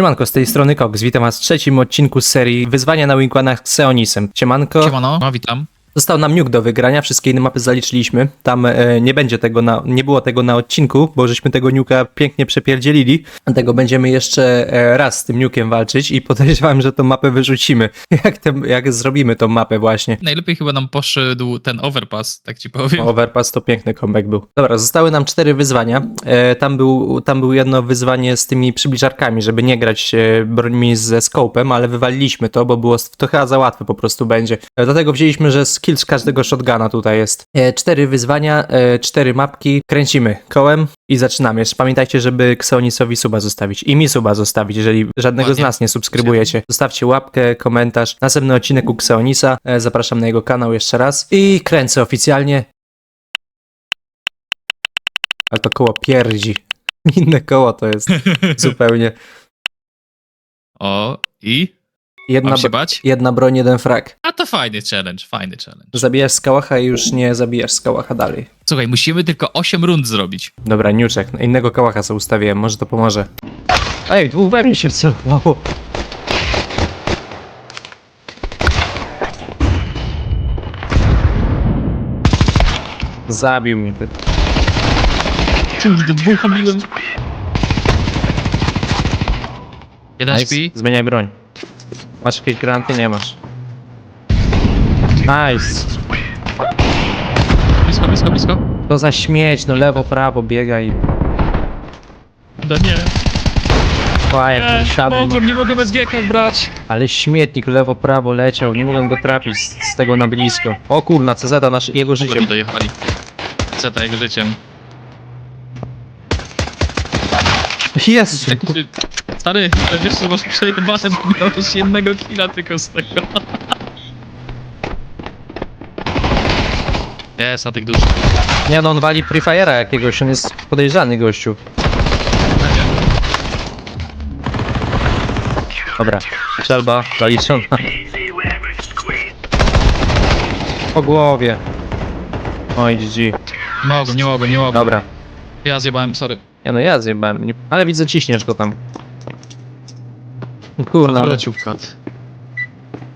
Siemanko, z tej strony Cox. Witam was w trzecim odcinku serii Wyzwania na Winklanach z Xeonisem. Siemanko. Siemano, no witam. Został nam nuke do wygrania, wszystkie inne mapy zaliczyliśmy. Tam e, nie będzie tego na, nie było tego na odcinku, bo żeśmy tego nuka pięknie przepierdzielili. Dlatego będziemy jeszcze e, raz z tym nukiem walczyć i podejrzewam, że tą mapę wyrzucimy. Jak, ten, jak zrobimy tą mapę właśnie. Najlepiej chyba nam poszedł ten overpass, tak ci powiem. Overpass to piękny comeback był. Dobra, zostały nam cztery wyzwania. E, tam, był, tam był jedno wyzwanie z tymi przybliżarkami, żeby nie grać e, brońmi ze scopem, ale wywaliliśmy to, bo było to chyba za łatwe po prostu będzie. E, dlatego wzięliśmy, że skill z każdego shotguna tutaj jest. E, cztery wyzwania, e, cztery mapki. Kręcimy kołem i zaczynamy. Jeszcze pamiętajcie, żeby Xeonisowi suba zostawić i mi suba zostawić, jeżeli żadnego z nas nie subskrybujecie. Zostawcie łapkę, komentarz. Następny odcinek u Xeonisa. E, zapraszam na jego kanał jeszcze raz. I kręcę oficjalnie. Ale to koło pierdzi. Inne koło to jest zupełnie. O, i? Jedna, Mam się bać? jedna broń, jeden frak. A to fajny challenge, fajny challenge. Zabijasz z kałacha i już nie zabijasz z kałacha dalej. Słuchaj, musimy tylko 8 rund zrobić. Dobra, niuczek. Innego kałacha sobie ustawiłem, może to pomoże. Ej, dwóch we mnie się wcelowało. Zabił mnie. ty. Kurde, dwóch. Jeden śpi. Zmieniaj broń. Masz jakieś granty? Nie masz. Nice. Blisko, blisko, blisko. To za śmieć, no lewo, prawo, biegaj. Da nie. Quiet, siadaj. nie mogę bez gieka brać. Ale śmietnik lewo, prawo leciał, nie mogłem go trafić z, z tego na blisko. O kurna, CZ nasz, jego Życiem dojechali. Zeta jego życiem. Jezu. Ty- Stary, wiesz co, masz przejebane, bo miałeś jednego killa tylko z tego. Jest, na tych dużych. Nie no, on wali Free Fire'a jakiegoś, on jest podejrzany gościu. Dobra, strzelba zaliczona. Po głowie. Oj, GG. Mogę, nie mogę, nie mogę. Dobra. Ja zjebałem, sorry. Ja no ja zjebałem, nie- ale widzę ciśniesz go tam. Kurna, ale, Leciówka.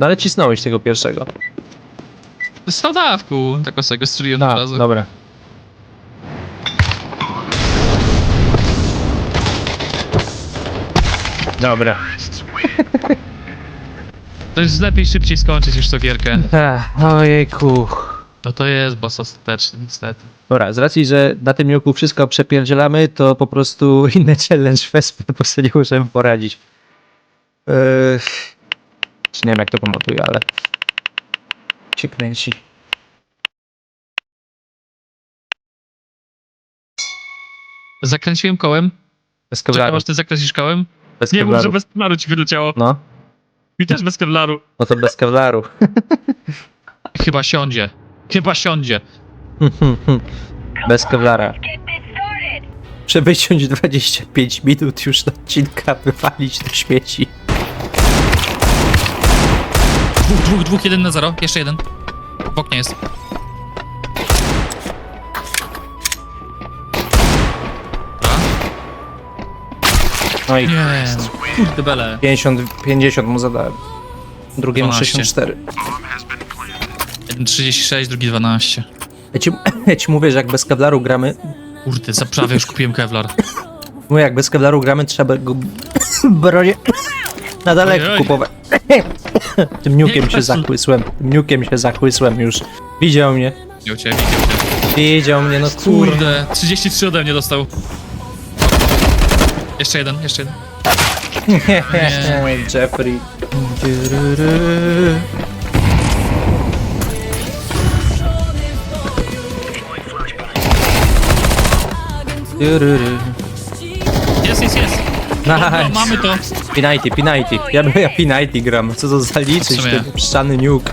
no ale cisnąłeś tego pierwszego. Z dawku, tak sobie go strzeliłem od No, razu. dobra. Dobra. To jest lepiej szybciej skończyć już tą gierkę. Ech, ojejku. No to jest boss ostateczny, niestety. Dobra, z racji, że na tym miuku wszystko przepierdzielamy, to po prostu inny challenge wespę, bo sobie nie możemy poradzić. Czy nie wiem jak to komentuję, ale się kręci. Zakręciłem kołem. Bez Czekaj, kevlaru. masz ty zakręcisz kołem? Bez Nie mów, że bez kevlaru ci wyleciało. No, Mi też bez kevlaru. no to bez kevlaru. Chyba siądzie. Chyba siądzie. bez kevlara. Muszę wyciąć 25 minut już na odcinka, wywalić do śmieci. Dwóch, dwóch, dwóch, jeden na zero. Jeszcze jeden. W oknie jest. Dobra. No i Nie, no. Kurde bele. 50, 50 mu zadałem. Drugiemu 12. 64. Jeden 36, drugi 12. Ja ci, ja ci mówię, że jak bez kevlaru gramy, Kurde, za prawie już kupiłem kevlar. mówię, jak bez kevlaru gramy, trzeba go bronie na daleko kupować. Tym niukiem się zachłysłem, tym niukiem się zachłysłem już. Widział mnie, Widział cię, widział cię. widział mnie, no kurde. Kurde, 33 ode mnie dostał. Jeszcze jeden, jeszcze jeden. Jeffrey. Jest, jest, jest. Nice. No, mamy to. Pinajty, pinajty. Ja, ja pinajty gram. Co to zaliczyć, W sumie. ten pszczany nuke.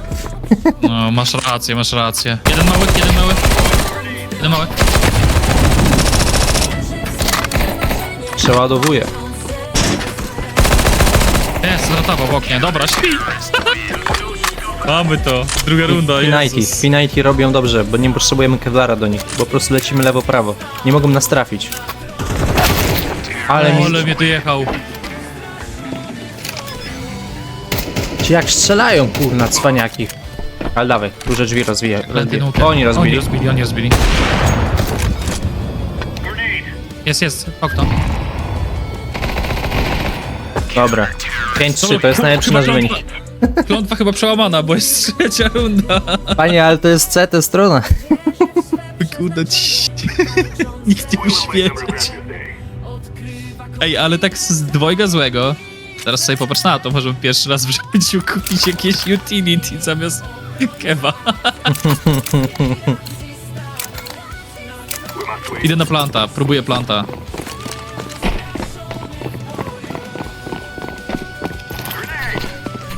No, masz rację, masz rację. Jeden mały, jeden mały. Jeden mały. Przeładowuję. Jest, zratował w oknie. Dobra, śpi. Mamy to. Druga runda, Pinajty, Jezus. robią dobrze, bo nie potrzebujemy kevlara do nich. Po prostu lecimy lewo-prawo. Nie mogą nas trafić. Ale mi... Ale mnie tu jechał. Jak strzelają, kurna, cwaniaki. Ale dawaj, duże drzwi rozwija. rozbija. Lentynówkę. Oni rozbili. Oni rozbili, oni rozbili. Jest, jest, okno. Dobra. 5-3, to jest najlepszy nasz wynik. Klątwa, chyba przełamana, bo jest trzecia runda. Panie, ale to jest C, to strona. Kurde, ci- nikt nie musi wiedzieć. Ej, ale tak z dwojga złego. Teraz sobie popatrz na to, może pierwszy raz w życiu kupić jakieś utility zamiast kewa. Idę na planta, próbuję planta.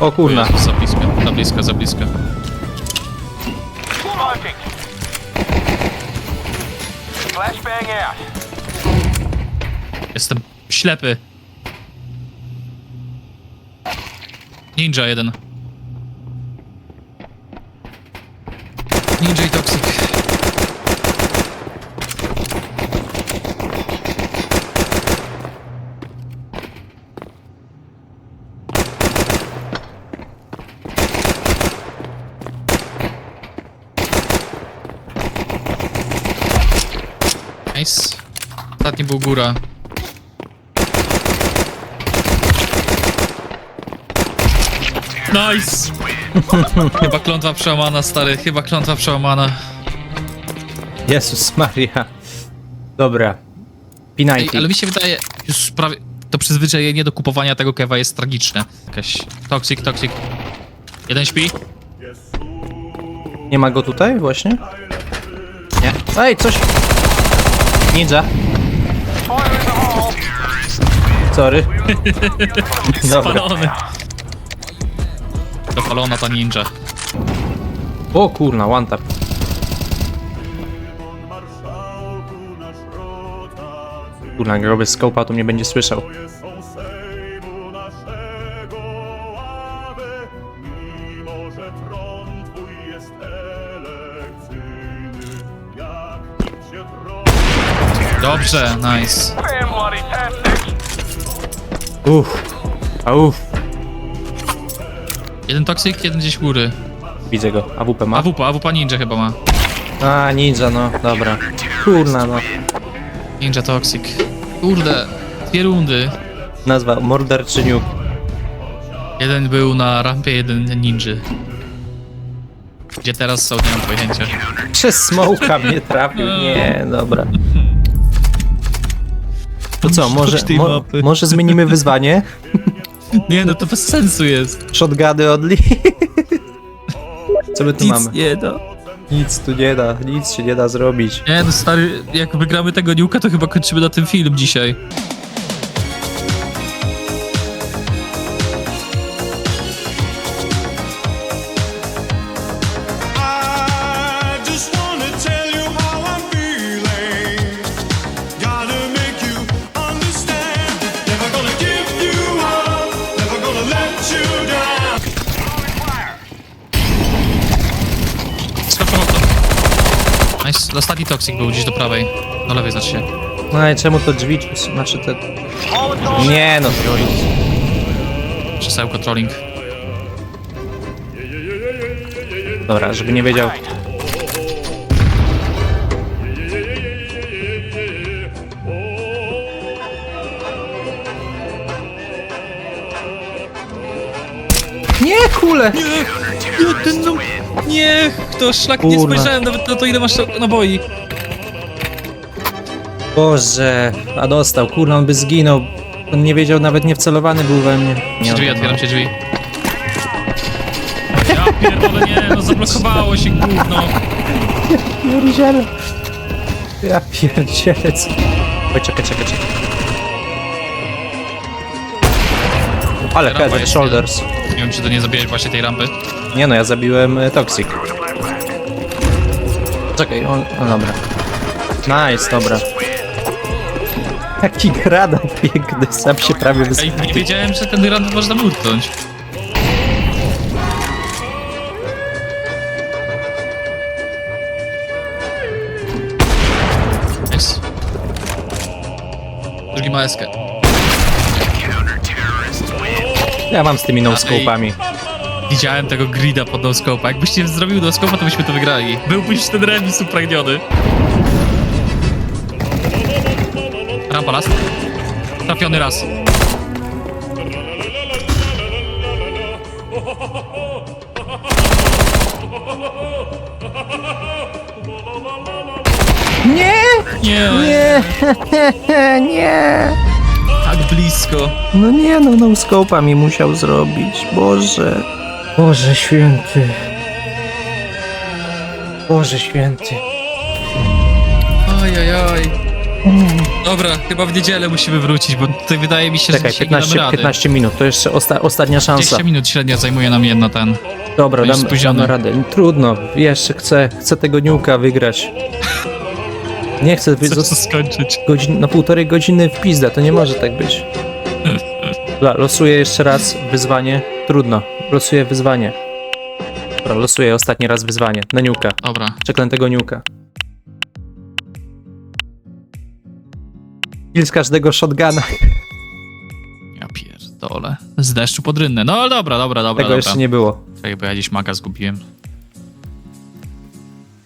O kurna. Za blisko, za blisko, za blisko. Smoking. Flashbang out. Jestem ślepy. Ninja jeden. Ninja i Toxic. Nice. Ostatni był góra. Nice! chyba klątwa przełamana, stary, chyba klątwa przełamana. Jezus Maria. Dobra. Ej, Pinajki. ale mi się wydaje, już prawie to przyzwyczajenie do kupowania tego kewa jest tragiczne. Jakaś toxic, toxic. Jeden śpi? Nie ma go tutaj właśnie? Nie. Ej, coś. Ninja. Sorry. Dobra. Spalony. Dopalona ta ninja. O kurna, one tap. Kurna, jak robię skopa, to mnie będzie słyszał. Dobrze, nice. Uff. A uff. Jeden toxic, jeden gdzieś góry. Widzę go. AWP ma? AWP, AWP ninja chyba ma. A, ninja, no. Dobra. Kurna, no. Ninja toxic. Kurde, dwie rundy. Nazwa morderczy nuke. Jeden był na rampie, jeden ninja. Gdzie teraz są, nie mam pojęcia. Przez smoka mnie trafił. Nie, dobra. To co, może, mo, może zmienimy wyzwanie? Nie no, to bez sensu jest. Shotguny odli. Co my tu mamy? nie da. Nic tu nie da, nic się nie da zrobić. Nie no stary, jak wygramy tego niuka, to chyba kończymy na tym film dzisiaj. Ostatni toxic był gdzieś do prawej. Do lewej znaczy się. No i czemu to drzwi, znaczy te... Nie no, trolling. Przesełko trolling. Dobra, żeby nie wiedział. Nie, kule! Nie, ten no... Nie, to szlak, nie spojrzałem nawet na to, ile masz naboi. Boże, a dostał, kurna, on by zginął. On nie wiedział, nawet nie wcelowany był we mnie. Nie, Drzwi, otwieram się drzwi. Ja pierdolę, nie, no zablokowało się gówno. Pierdziele. Ja pierdzielę. co- Oj, czekaj, czekaj, czekaj. Ale Rampa head and jest, shoulders. Nie wiem, czy to nie zabijałeś właśnie tej rampy. Nie no, ja zabiłem e, Toxic. Czekaj, on... O, dobra. Nice, dobra. Jaki granat piękny, sam się prawie Ej, wysypał. nie wiedziałem, że ten run można mutnąć. Nice. Drugi ma eskę. Ja mam z tymi no-scopami. Widziałem tego grida pod noscope'a. Jakbyście zrobił noscope'a, to byśmy to wygrali. Byłbyś ten remis upragniony. Rampa las. Trafiony raz. Nie! Nie, Nie! nie! tak blisko. No nie no, no mi musiał zrobić. Boże. Boże święty. Boże święty. Oj, oj, oj. Dobra, chyba w niedzielę musimy wrócić, bo tutaj wydaje mi się, Czekaj, że dzisiaj nie 15, damy rady. 15 minut, to jeszcze osta ostatnia szansa. 20 minut średnio zajmuje nam jedno ten. Dobra, już dam, spóźniony. damy radę. Trudno, jeszcze chcę, chcę tego niuka wygrać. Nie chcę wy- Chcę to skończyć. godzin, na półtorej godziny w pizdę, to nie może tak być. Dobra, losuję jeszcze raz wyzwanie. Trudno, losuję wyzwanie. Dobra, losuję ostatni raz wyzwanie. Na niuka, Dobra. przeklętego niuka. Kill z każdego shotguna. Ja pierdolę. Z deszczu pod rynnę. No dobra, dobra, dobra, Tego dobra. jeszcze nie było. Czekaj, bo ja gdzieś maka zgubiłem.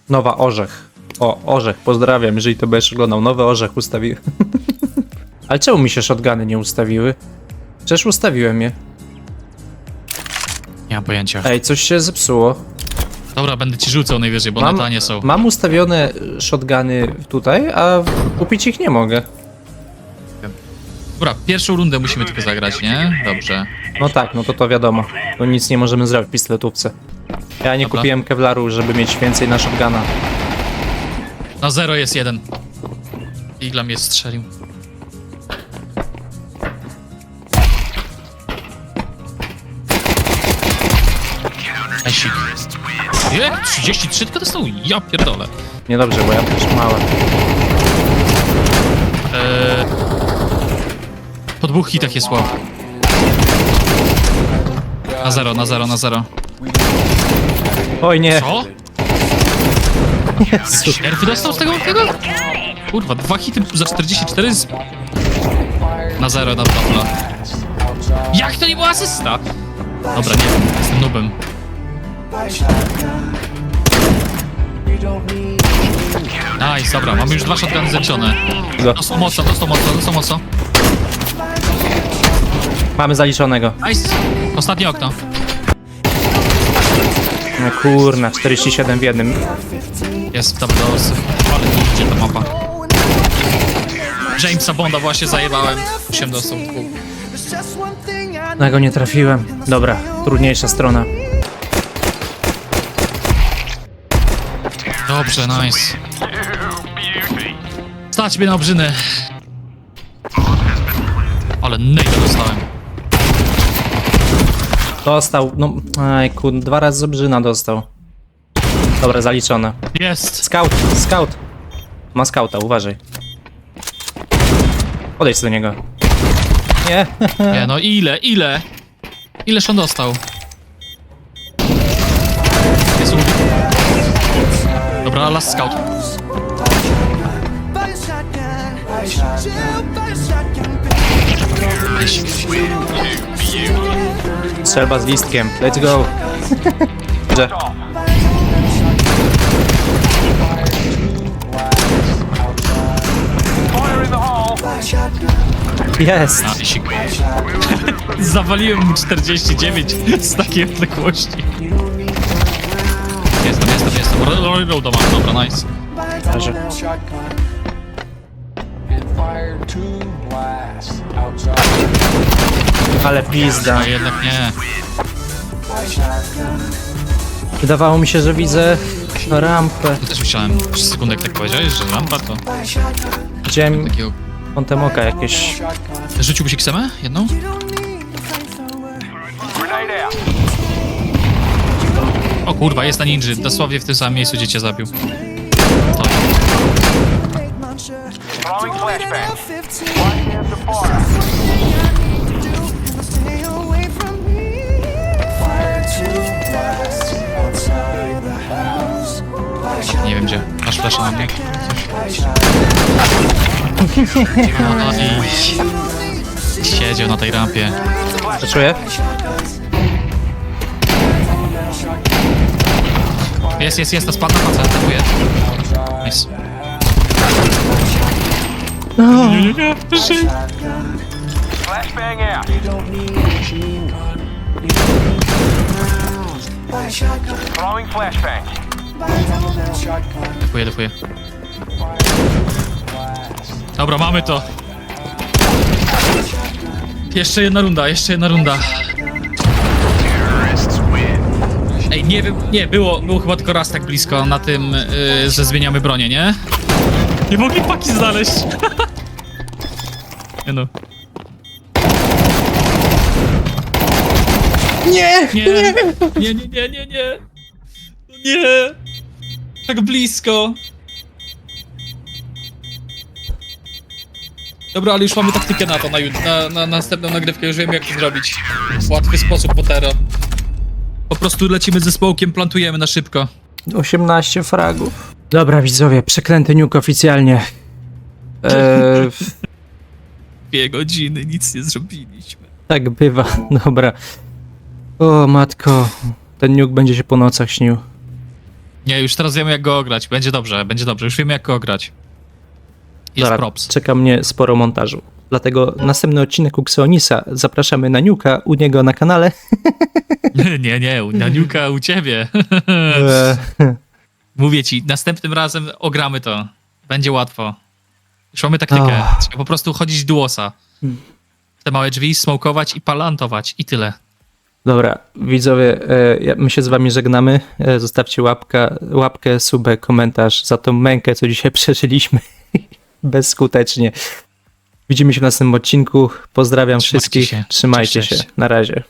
Nowa orzech. O, orzech, pozdrawiam, jeżeli to będziesz oglądał. Nowy orzech ustawiłem. Ale czemu mi się shotguny nie ustawiły? Przecież ustawiłem je. Mam pojęcia. Ej, coś się zepsuło. Dobra, będę ci rzucał najwyżej, bo Mam- na tanie są. Mam ustawione shotguny tutaj, a kupić ich nie mogę. Dobra, pierwszą rundę musimy tylko zagrać, nie? Dobrze. No tak, no to to wiadomo. To nic nie możemy zrobić w pistoletówce. Ja nie Dobra. kupiłem kevlaru, żeby mieć więcej na shotguna. Na zero jest jeden. Igla mnie strzelił. Je? 33 tylko dostał? Ja pierdolę. Niedobrze, bo ja też mała. Eee... Po dwóch hitach jest wow. Na zero, na zero, na zero. Oj nie, Co? Jezu. Nerwy dostał z tego tego? Kurwa, dwa hity za 44 z... Na zero, na tabla. Jak to nie była asysta? Dobra, nie wiem, jestem nubem. Nice, dobra, mamy już dwa shotguny zaliczone. Go. Dostał mocno, dostał mocno, dostał mocno. Mamy zaliczonego. Nice. Ostatnie okno. No kurna, 47 w jednym. Jest w double doors. Ale tu idzie ta mapa. Jamesa Bonda właśnie zajebałem. 8 dostał dwóch. Na go nie trafiłem. Dobra, trudniejsza strona. Dobrze, nice. Stać mnie na obrzynę. Ale nejda dostałem. Dostał, no, aj kur, dwa razy z obrzyna dostał. Dobra, zaliczone. Jest! Scout, scout. Ma skauta, uważaj. Odejdź do niego. Nie, Nie, no ile, ile? Ileż on dostał? Dobra, last scout. strzelba z listkiem. Let's go. Hole. Jest. Zawaliłem mu 49 z takiej odległości. Jestem, jestem, jestem. Reloada mam, dobra, nice. Leży. Ale pizda. A jednak nie. Wydawało mi się, że widzę rampę. To też myślałem, przez sekundę jak tak powiedziałeś, że rampa to Widziałem takiego... kątem oka jakieś... Rzuciłbyś ksemę? Jedną? O kurwa, jest na ninży. Dosłownie w tym samym miejscu, gdzie cię zabił. Fire. Nie wiem gdzie. Masz flasza na mnie? No i... Siedział na tej rampie. To czuję? Jest, jest, jest, to spadł na paca, atakuje. Nice. Nie, nie, nie, żyj. Flashbang out. Throwing flashbang. Defuję, defuję. Dobra, mamy to. Jeszcze jedna runda, jeszcze jedna runda. Ej, nie wiem, nie, było, było chyba tylko raz tak blisko na tym, yy, że zmieniamy bronię, nie? Nie mogli paki znaleźć. nie no. Nie! Nie, nie, nie, nie, nie, nie. Nie. Tak blisko. Dobra, ale już mamy taktykę na to, na, jut- na, na następną nagrywkę, już wiemy jak to zrobić. W łatwy sposób, Potero. Po prostu lecimy ze smokiem, plantujemy na szybko. 18 fragów. Dobra, widzowie, przeklęty nuke oficjalnie. Eee, Dwie godziny, nic nie zrobiliśmy. tak bywa, dobra. O matko, ten nuke będzie się po nocach śnił. Nie, już teraz wiemy jak go ograć, będzie dobrze, będzie dobrze, już wiemy jak go ograć. Jest Dobra, props. czeka mnie sporo montażu. Dlatego następny odcinek u Xeonisa zapraszamy na Niuka, u niego na kanale. nie, nie, u Naniuka, u ciebie. Mówię ci, następnym razem ogramy to. Będzie łatwo. Już mamy taktykę. Oh. Trzeba po prostu chodzić duosa. W te małe drzwi, smokować i palantować. I tyle. Dobra, widzowie, e, my się z wami żegnamy. E, Zostawcie łapka, łapkę, subę, komentarz za tą mękę, co dzisiaj przeżyliśmy bezskutecznie. Widzimy się w następnym odcinku. Pozdrawiam Trzymajcie wszystkich. się. Trzymajcie Cześć, się. cześć. Na razie.